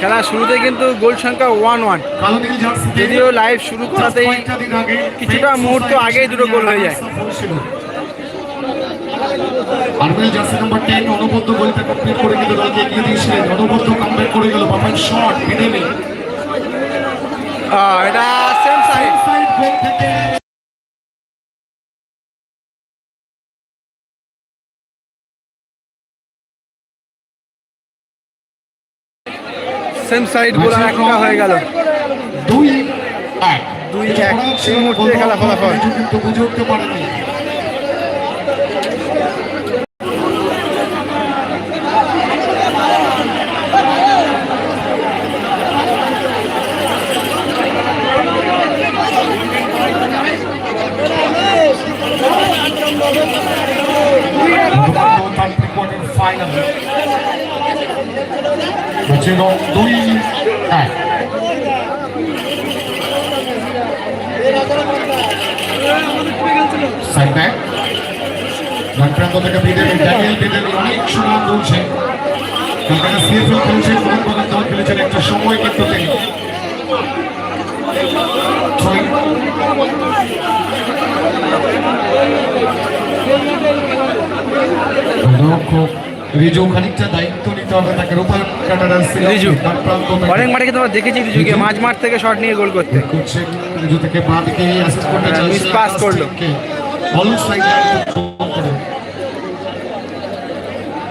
খেলা শুরুতে কিন্তু গোল সংখ্যা ওয়ান ওয়ান যদিও লাইভ শুরু করাতেই কিছুটা মুহূর্ত আগেই দুটো গোল হয়ে যায়। ছিল। আর্মেল জার্সি নাম্বার টেন অনবদ্য গোলটা কমপ্লিট করে কিন্তু দলকে এগিয়ে দিয়েছিলেন। অনবদ্য কামব্যাক করে গেল বামান শট বিদেমি এটা সেম সেম সাইডগুলো একটা হয়ে গেল দুই এক দুই এক। সেই মুহূর্তে খেলা ফলাফল। ডান প্রান্ত থেকে ড্যানিয়েল বিদেবি অনেক সুনাম রয়েছে কলকাতা সিএফএল খেলেছেন মোহনবাগান দল খেলেছেন একটা সময় কিন্তু তিনি। রিজু খানিকটা দায়িত্ব নিতে হবে তাকে। রিজু। থেকে অনেক মাঠে তোমরা দেখেছি রিজুকে? মাঝ মাঠ থেকে শট নিয়ে গোল করতে। করছেন রিজু থেকে বাঁ দিকে অ্যাসিস্ট করতে হ্যাঁ, চাইছেন করল। বল সাইড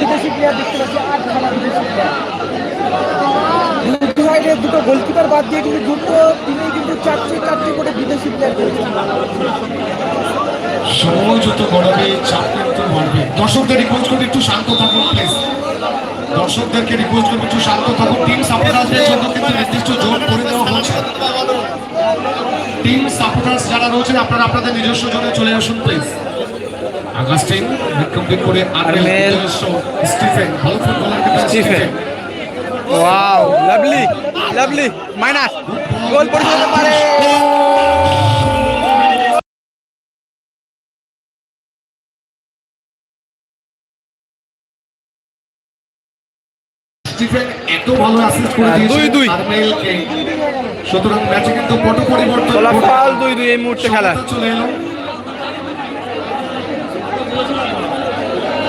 বিদেশি প্লেয়ার দু সাইডে দুটো গোলকিপার বাদ দিয়ে কিন্তু দুটো টিমে কিন্তু চারটে চারটে করে বিদেশি প্লেয়ার সময় যত গড়াবে চাপ কিন্তু বাড়বে দর্শকদের রিকোয়েস্ট করতে একটু শান্ত থাকুন প্লিজ দর্শকদেরকে রিকোয়েস্ট করব একটু শান্ত থাকুন। টিম সাপোর্টারদের জন্য কিন্তু নির্দিষ্ট জোন করে দেওয়া হচ্ছে। টিম সাপোর্টার্স যারা রয়েছেন আপনারা আপনাদের নিজস্ব জোনে চলে আসুন প্লিজ আগাস্টিন কমপ্লিট করে আরমেল। স্টিফেন ভালো footballer Stephen. Wow lovely lovely minus goal পরিচালনা পারে স্টিফেন এত ভালো অ্যাসিস্ট করে হ্যাঁ, দিয়েছে দুই, দুই। সুতরাং ম্যাচে কিন্তু পট পরিবর্তন ফলাফল দুই দুই এই মুহূর্তে খেলা। চলে এলো।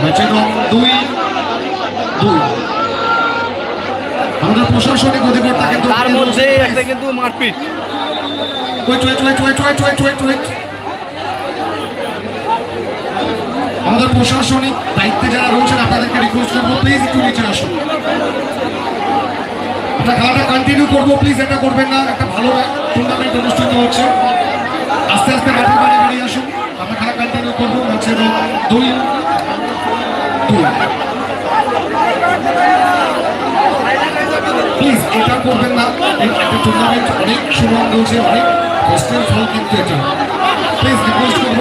ম্যাচে দুই দুই। আমাদের প্রশাসনিক অধিকর্তা কিন্তু তার মধ্যে একটা কিন্তু মারপিট। Wait wait wait wait wait wait wait wait আমাদের প্রশাসনিক দায়িত্বে যারা রয়েছেন আপনাদেরকে রিকোয়েস্ট করব প্লিজ একটু নিচে আসুন। আমরা খেলাটা কন্টিনিউ করব। প্লিজ এটা করবেন না। একটা ভালো টুর্নামেন্ট অনুষ্ঠিত হচ্ছে। আস্তে আস্তে মাঠের বাইরে বেরিয়ে আসুন। আমরা খেলা কন্টিনিউ করব। হচ্ছে প্লিজ এটা করবেন না। একটা টুর্নামেন্ট অনেক সুনাম রয়েছে, অনেক কষ্টের ফল কিন্তু এটা। প্লিজ রিকোয়েস্ট করব।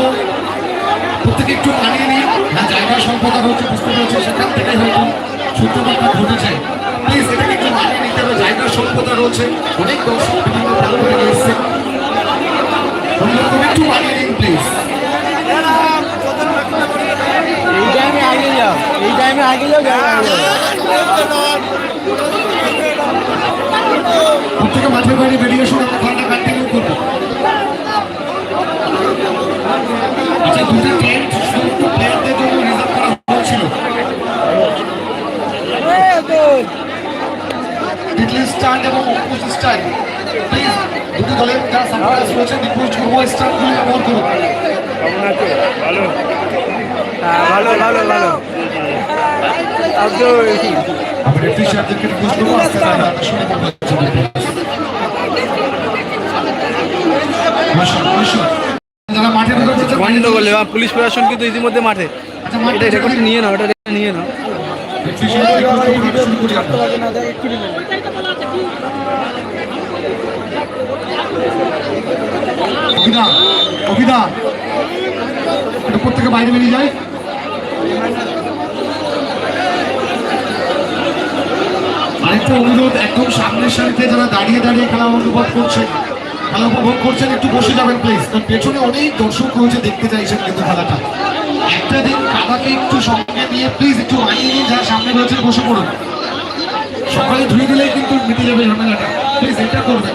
প্রত্যেকে একটু মানিয়ে নিন। না জায়গা স্বল্পতা রয়েছে বুঝতে পেরেছি সেখান থেকে হয়তো সূত্রপাতটা ঘটেছে। প্লিজ এটাকে জায়গা স্বল্পতা রয়েছে অনেক দর্শক বিভিন্ন একটু নিন প্লিজ এই টাইমে আগে যাও এই টাইমে আগে যাও মাঠের বাইরে বেরিয়ে এসে আমরা কন্টিনিউ করব। আচ্ছা দুটো সমস্ত প্লেয়ারদের জন্য রিজার্ভ করা হয়েছিল লিটল স্ট্যান্ড এবং অপোজিট স্ট্যান্ড প্লিজ দুটি দলের যারা সাপোর্টার্স রয়েছেন রিকোয়েস্ট করব স্টাফগুলি ব্যবহার করুন হ্যাঁ, ভালো ভালো ভালো। আব্দুল আমি রেফারি সাহেবদেরকে রিকোয়েস্ট করব আস্তে আস্তে আপনার শুনে করবেন বসুন, বসুন। যারা মাঠে এবং পুলিশ প্রশাসন কিন্তু ইতিমধ্যে মাঠে। এটা রেকর্ডটা নিয়ে নাও এটা নিয়ে নাও রেফারি সাহেবদের রিকোয়েস্ট করব, শুরু করি আমরা। লাগে না দেখ একটু নেবেন অভিদা অভিদা এটা প্রত্যেকে বাইরে বেরিয়ে যায়। আরেকটা অনুরোধ, একদম সামনের সারিতে যারা দাঁড়িয়ে দাঁড়িয়ে খেলা অনুভব করছেন খেলা উপভোগ করছেন, একটু বসে যাবেন প্লিজ কারণ পেছনে অনেক দর্শক রয়েছে, দেখতে চাইছেন কিন্তু খেলাটা। একটা দিন কাদাকে একটু সঙ্গে নিয়ে প্লিজ একটু মানিয়ে নিন, যারা সামনে রয়েছেন, বসে পড়ুন। সকালে ধুয়ে দিলেই কিন্তু মিটে যাবে ঝামেলাটা। প্লিজ এটা করবেন।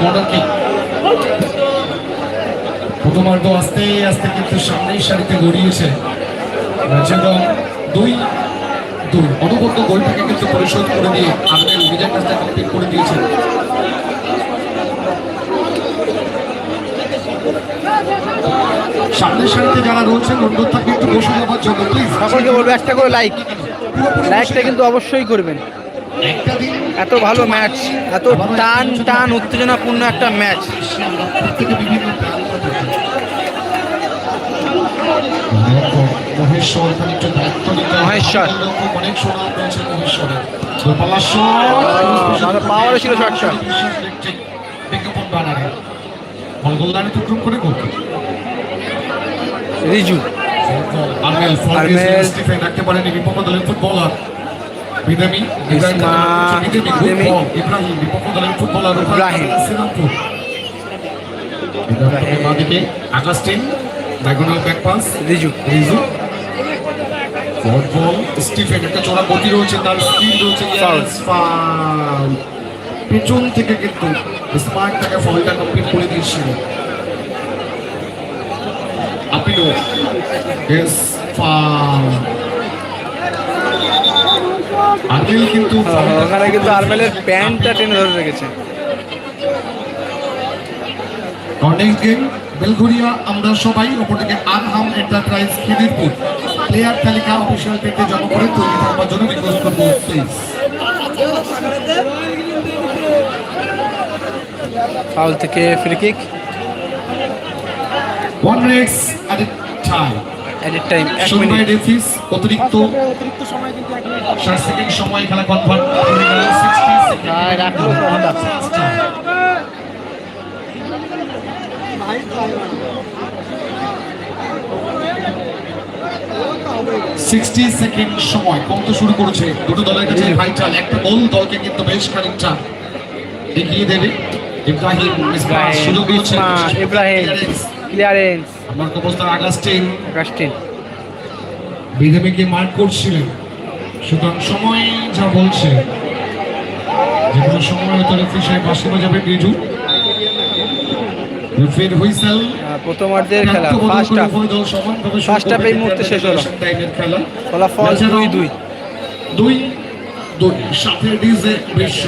কর্নার কিক প্রথমার্ধ আস্তে আস্তে কিন্তু সামনের সারিতে গড়িয়েছে রাজ্যদল দুই দুই। অনবদ্য গোলটাকে কিন্তু পরিশোধ করে দিয়ে আগের নিজের কাজটা কমপ্লিট করে দিয়েছেন। সামনের সারিতে যারা রয়েছেন অনুরোধ থাকবে একটু বসে যাওয়ার জন্য প্লিজ সকলকে বলব একটা করে লাইক লাইকটা কিন্তু অবশ্যই করবেন। এত ভালো ম্যাচ এত টান টান উত্তেজনাপূর্ণ একটা ম্যাচ। মহেশ্বর সুনাম রয়েছে মহেশ্বরের দূরপাল্লার শট। ছিল। বিজ্ঞাপন বানারে করে গোল রিজু আরমেল। স্টিফেন রাখতে পারেনি বিপক্ষ দলের footballer Ibrahim. Ibrahim Augustine diagonal back pass Riju. Riju. Forward ball Stephen একটা চড়া গতি রয়েছে তার স্কিল রয়েছে. ফাউল পেছন থেকে কিন্তু স্মার্ট ফলটা কমপ্লিট করে দিয়েছিল। আপিলো ফাউল আর্মেল কিন্তু foul টা ওখানে কিন্তু আরমেলের প্যান্টটা টেনে ধরে রেখেছে। নেক্সট গেম বেলঘুরিয়া আমরা সবাই অপরদিকে আনহাম এন্টারপ্রাইজ খিদিরপুর। প্লেয়ার তালিকা অফিসিয়াল পেতে জমা করে তৈরি থাকবার জন্য রিকোয়েস্ট করব প্লিজ ফাউল থেকে free kick one Rex at a time added time এক মিনিট অতিরিক্ত অতিরিক্ত সময় কিন্তু ষাট সেকেন্ড সময় খেলা গেল সিক্সটি সেকেন্ড। সময়। কমতে শুরু করেছে। দুটো দলের কাছে ভাইটাল একটা গোল দলকে কিন্তু বেশ খানিকটা এগিয়ে দেবে। ইব্রাহিম রয়েছে ইসমা, ইব্রাহিম ক্লিয়ারেন্স। আমার অবস্থার আগাস্টিন। আগাস্টিন। বিধেমিকে মার্ক করছিলেন। সুতরাং সময় যা বলছে যে কোনো সময় হয়তো রেফারি সাহেব বাসি বাজাবে রিজু। রেফারির হুইসেল আহ, প্রথমার্ধের খেলা ফার্স্ট হাফ First half এই মুহূর্তে শেষ হলো। খেলা। ফলাফল দুই দুই। দুই দুই সাথে ডিজে বিশ্ব।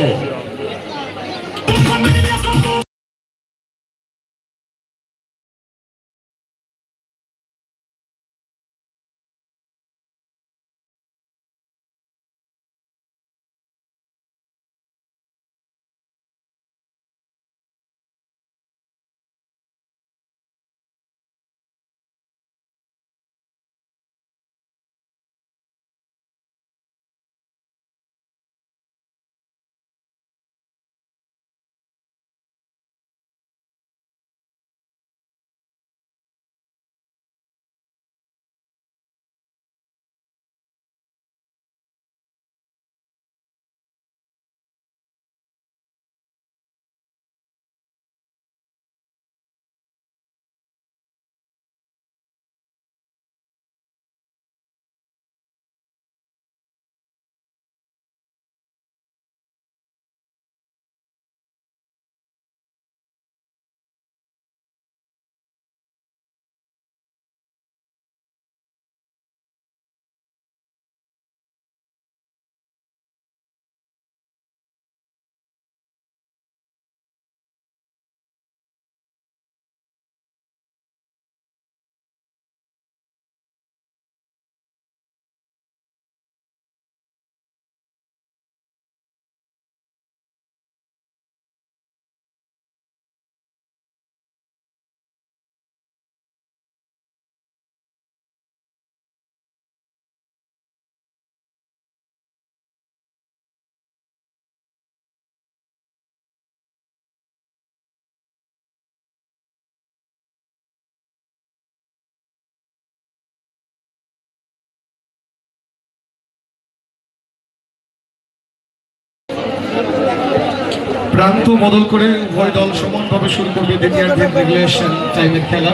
প্রান্ত বদল করে উভয় দল সমানভাবে শুরু করবে দ্বিতীয়ার্ধের রেগুলেশন টাইমের খেলা।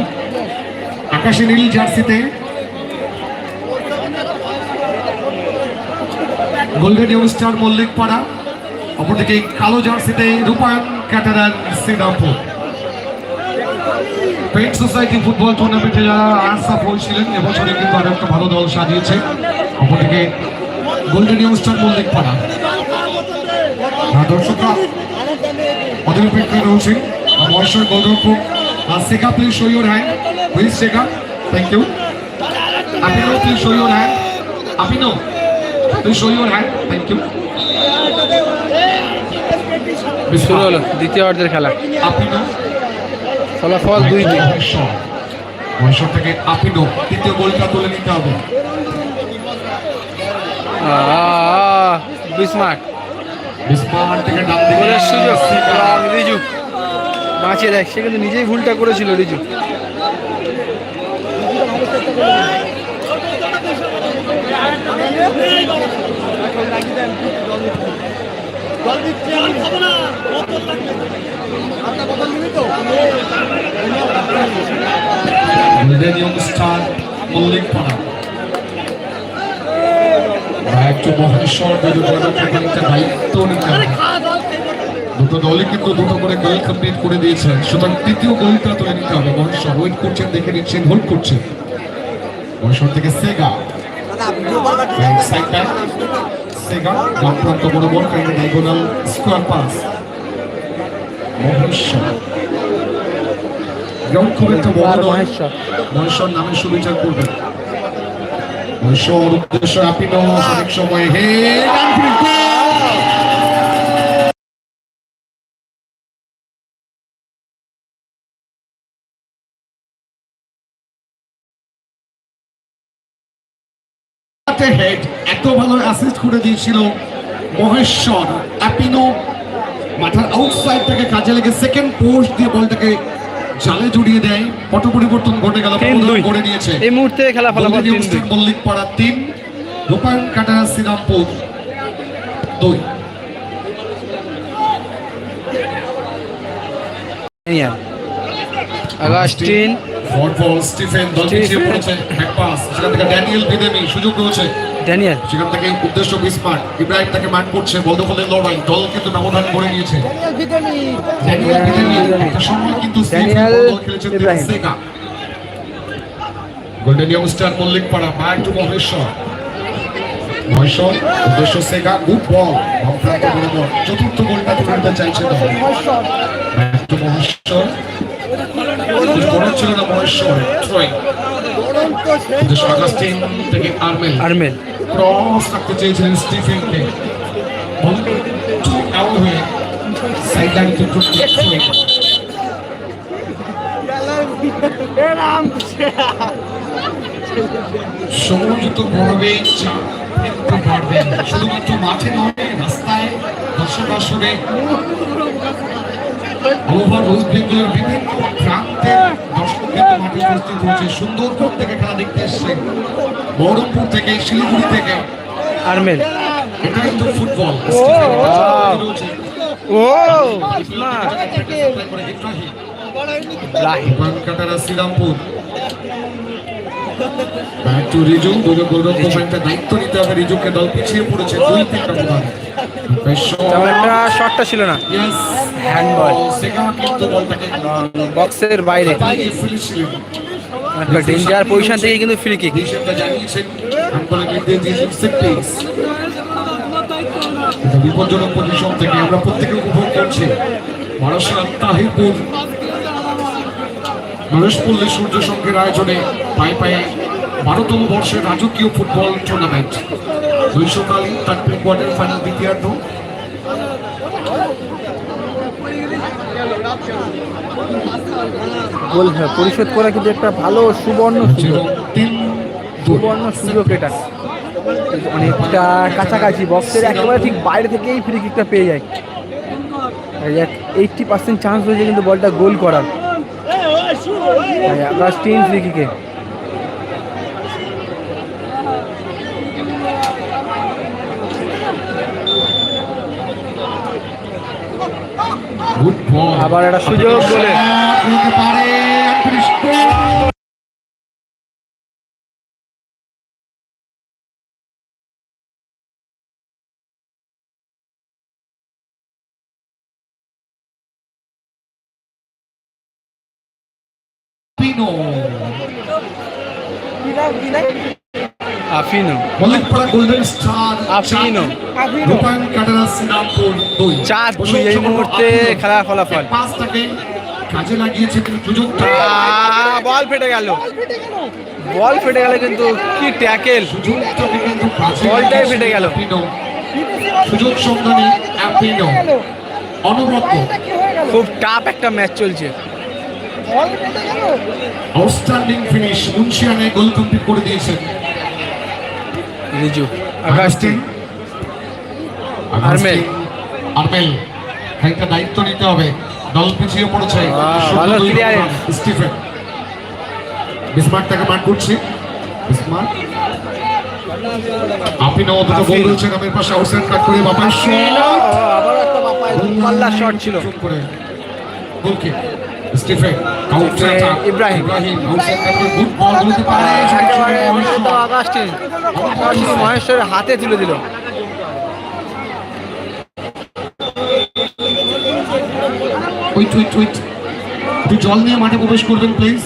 আকাশে নীল জার্সিতে গোল্ডেন ইয়ং স্টার মল্লিক পাড়া, অপরদিকে কালো জার্সিতে রূপায়ণ ক্যাটারার শ্রীরামপুর। পেট সোসাইটি ফুটবল টুর্নামেন্টে যারা আর্টস হয়েছিলেন এবছরে কিন্তু আরও একটা ভালো দল সাজিয়েছে। অপরদিকে গোল্ডেন ইয়ং স্টার মল্লিক পাড়া। আর অদূর অপেক্ষায় রয়েছে মহেশ্বর গৌরবপুর সেকা please show your hand please সেকা থ্যাংক ইউ আপিনো please show your hand আপিনো please show your hand thank you শুরু হলো দ্বিতীয় অর্ধের খেলা। আপিনো ফলাফল দুই দুই। মহেশ্বর মহেশ্বর থেকে আপিনো তৃতীয় গোলটা তুলে নিতে হবে। বিসমার্ট রিজু বাঁচিয়ে দেয় সে কিন্তু নিজেই ভুলটা করেছিল রিজু জল দিচ্ছি আমি খাব না বোতল লাগবে আপনার বোতল দিবি তো গোল্ডেন ইয়ং স্টার মল্লিক পাড়া দুটো দায়িত্ব নিতে হবে দুটো দলই কিন্তু দুটো করে গোল কমপ্লিট করে দিয়েছে। সুতরাং তৃতীয় গোলটা তুলে নিতে হবে। মহেশ্বর ওয়েট করছেন দেখে নিচ্ছেন হোল্ড করছেন মহেশ্বর থেকে সেগা। সেগা ডান প্রান্ত বরাবর স্কোয়ার পাস মহেশ্বর। গ্রাউন্ড খুব একটা বড় নয়। মহেশ্বর। নামে সুবিচার করবেন। উদ্দেশ্য আপিনো অনেক সময় হে ডানফিল্ড হেড এত ভালো অ্যাসিস্ট করে দিয়েছিল মহেশ্বর অ্যাপিনো মাথার আউটসাইড থেকে কাজে লেগে সেকেন্ড পোস্ট দিয়ে বলটাকে জালে জড়িয়ে দেয় পট পরিবর্তন ঘটে গেল করে নিয়েছে। এই মুহূর্তে খেলা ফলাফল মল্লিক পাড়া তিন রূপায়ণ কাটা শ্রীরামপুর দুই। ড্যানিয়াল আগাস্টিন স্টিফেন দল পিছিয়ে স্টিফেন। পড়েছে ব্যাক পাস সেখান থেকে ড্যানিয়েল বিদেমি সুযোগ রয়েছে। ড্যানিয়াল সেখান থেকে উদ্দেশ্য বিস্মার্ট ইব্রাহিম তাকে মাঠ করছে বলে লড়াই দল কিন্তু ব্যবধান করে নিয়েছে। ড্যানিয়েল বিদেমি একটা সময় কিন্তু ড্যানিয়েল বল খেলেছেন ইব্রাহিম। গোল্ডেন ইয়ংস্টার মল্লিক পাড়া ব্যাক টু মহেশ্বর। মহেশ্বর উদ্দেশ্য সেগা গুড বল। চতুর্থ গোলটা তুলে চাইছে দল। Back to Maheshwar. বড় ছিল না মহেশ্বর ট্রয় আগাস্টিন থেকে আর্মেল। আর্মেল। ক্রস রাখতে চেয়েছিলেন স্টিফেনকে। আউট হয়ে সাইড লাইন থেকে চাপ পারবেন শুধুমাত্র মাঠে নয় রাস্তায় দর্শক আসরে ওয়েস্ট বেঙ্গলের বিভিন্ন প্রান্তে দর্শক কিন্তু মাঠে উপস্থিত হয়েছে। সুন্দরবন থেকে খেলা দেখতে এসছেন বহরমপুর থেকে শিলিগুড়ি থেকে। আর্মেল। এটা কিন্তু football. O Ibrahim. Caterer Serampore. Back to Riju দুটো গোলরক্ষক একটা দায়িত্ব নিতে হবে। রিজুকে দল পিছিয়ে পড়েছে দুই তিনটা প্রধান তেমন শটটা ছিল না। হ্যান্ডবল বক্সের বাইরে। একটা ডেঞ্জার পজিশন থেকে কিন্তু ফ্রি কিক বিপজ্জনক পজিশন থেকে আমরা প্রত্যেকে উপভোগ করছি। বারাসাত তাহিরপুর নরেশপল্লী সূর্য সংঘের আয়োজনে পায়ে পায়ে বারোতম বর্ষের রাজকীয় ফুটবল টুর্নামেন্ট দুইশকালী তার প্রি কোয়ার্টার ফাইনাল দ্বিতীয়ার্ধ। গোল হ্যাঁ, পরিশোধ করা কিন্তু একটা ভালো সুবর্ণ সুযোগ। সুবর্ণ সুযোগ এটা। অনেকটা কাছাকাছি বক্সের একেবারে ঠিক বাইরে থেকেই ফ্রি কিকটা পেয়ে যায়। এইটটি পার্সেন্ট চান্স রয়েছে কিন্তু বলটা গোল করার। আগাস্টিন ফ্রি কিকে আবার একটা সুযোগ বলে। আফিনো মল্লিকপাড়া গোল্ডেন স্টার আফিনো। রূপায়ণ কাটারা শ্রীরামপুর দুই চার দুই এই মুহূর্তে খেলার ফলাফল পাঁচটাকে কাজে লাগিয়েছে কিন্তু সুযোগটা বল ফেটে গেল বল ফেটে গেল কিন্তু কি ট্যাকেল সুযোগটাকে কিন্তু বলটাই ফেটে গেল। সুযোগ সন্ধানী অ্যাপিনো খুব টাফ একটা ম্যাচ চলছে। বল ফেটে গেল আউটস্ট্যান্ডিং ফিনিশ মুন্সিয়ানে গোল কমপ্লিট করে দিয়েছেন। রিজু আগাস্টিন আরমেল। আরমেল খানিকটা দায়িত্ব নিতে হবে দল পিছিয়ে পড়েছে ভালো। রান। স্টিফেন বিসমার্ট তাকে মার করছে। বিসমার্ট আপিনো দুটো গোল নামের পাশে কাট করে বাপার আবার একটা বাপায় পাল্লা শট ছিল। Stephen Ibrahim. মহেশ্বরের হাতে তুলে দিল। একটু জল নিয়ে মাঠে প্রবেশ করবেন প্লিজ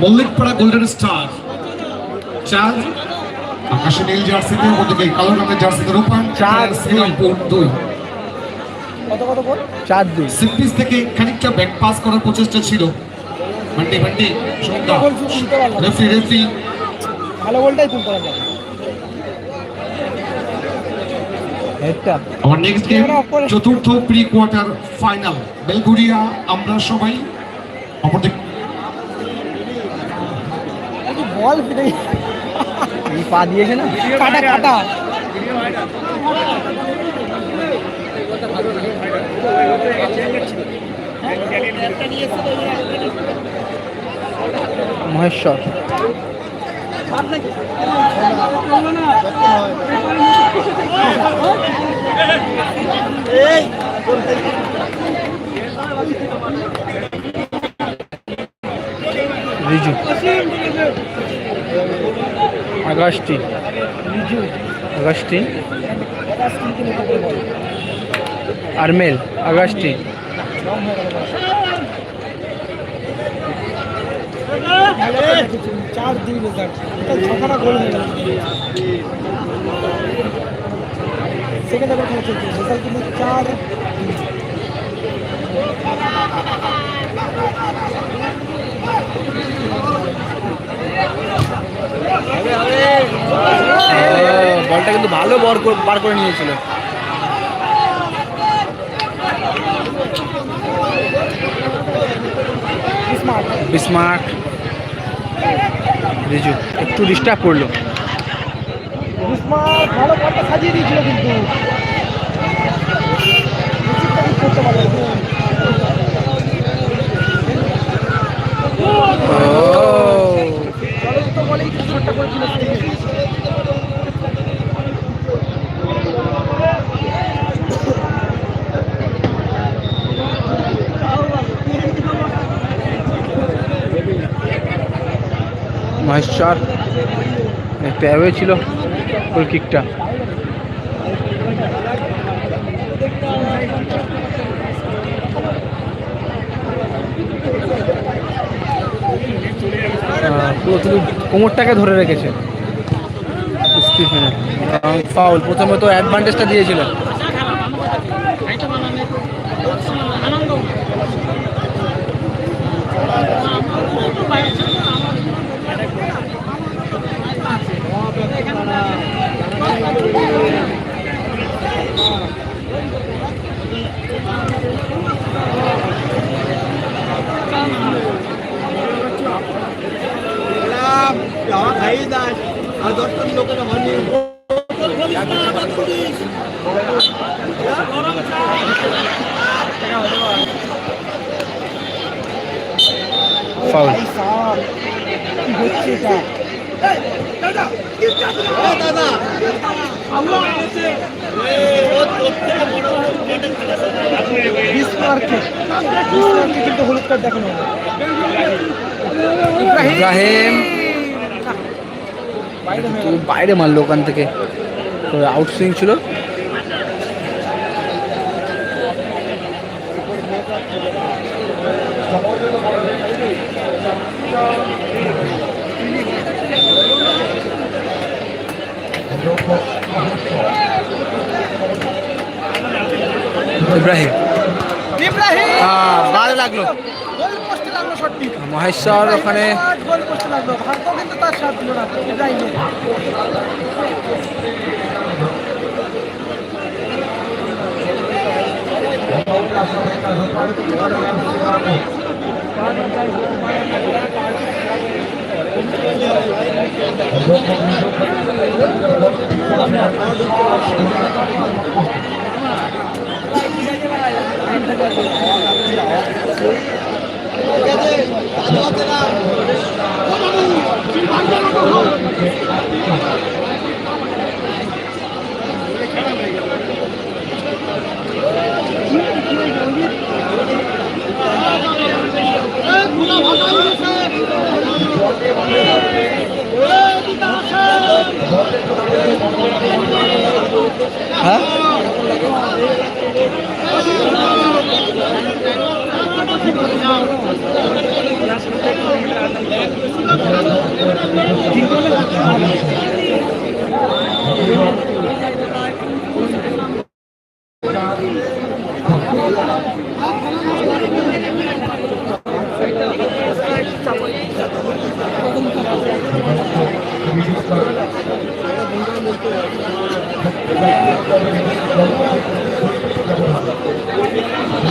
মল্লিকপাড়া গোল্ডেন স্টার চার। আকাশে নীল জার্সিতে ওদিকে কালো রঙের জার্সিতে রূপান চার। শ্রীরামপুর দুই। কত কত বল? চার দুই। সিম্পিস থেকে খানিকটা ব্যাক পাস করার প্রচেষ্টা ছিল। না। রেফরি রেফরি ভালো বলটাই তুলতে আমার নেক্সট গেম চতুর্থ প্রি কোয়ার্টার ফাইনাল বেলগুড়িয়া আমরা সবাই অপরদিকে বল ফেটে গেল। পা দিয়েছে না? কাটা কাটা। Maheshwar Riju Augustine Augustine Armel Augustine চার দুই রেজাল্ট এটা ছখানা গোল হয়ে গেল সেকেন্ড ওভার খেলা চলছে রেজাল্ট কিন্তু চার দুই। ও, বলটা কিন্তু ভালো বর করে- বার করে নিয়েছিল স্মার্ট স্মার্ট রিজু একটু ডিস্টার্ব করল। ভালো বলটা সাজিয়ে দিয়েছিল কিন্তু। ও। বলেই করেছিল স্টিভেন। মহেশ্বর একটা অ্যাওয়ে ছিল ওর কিকটা কোমরটাকে ধরে রেখেছে। ফাউল প্রথমে তো অ্যাডভান্টেজটা দিয়েছিল। ফাউল কি হচ্ছে এটা বিসমার্কে বিসমার্কে কিন্তু হলুদ কার্ড দেখানো ইব্রাহিম। বাইরে বাইরে মারলো ওখান থেকে। তো আউটসুইং ছিল। ইব্রাহিম। হ্যাঁ লাগল। মহেশ্বর ওখানে গোল পোস্টে লাগল ভাগ্য কিন্তু তার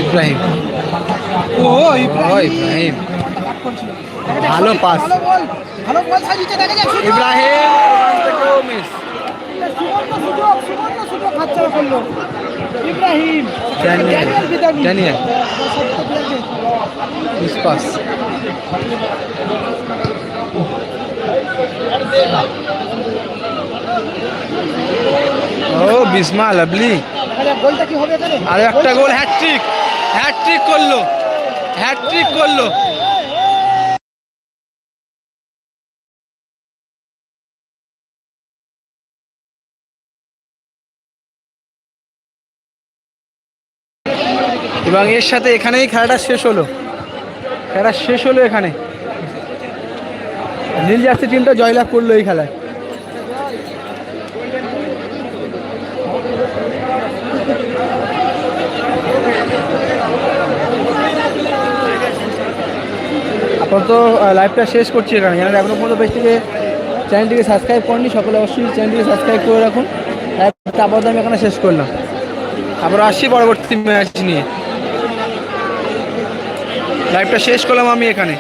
ইব্রাহিম ও ও ইব্রাহিম ভালো pass. Ibrahim Ibrahim Daniel. Pass ও বিসমা লাভলি আর একটা গোল হ্যাটট্রিক হ্যাটট্রিক করল। হ্যাটট্রিক করল। এবং এর সাথে এখানেই খেলাটা শেষ হলো। খেলা শেষ হলো এখানে। নীল জার্সি টিমটা জয়লাভ করল এই খেলায়। আপাতত লাইভটা শেষ করছি এখানে। জানেন এখনও পর্যন্ত বেশ থেকে চ্যানেলটিকে সাবস্ক্রাইব করেনি সকলে অবশ্যই চ্যানেলটিকে সাবস্ক্রাইব করে রাখুন। লাইভটা আপাতত আমি এখানে শেষ করলাম। আবার আসছি পরবর্তী ম্যাচ নিয়ে। লাইভটা শেষ করলাম আমি এখানে।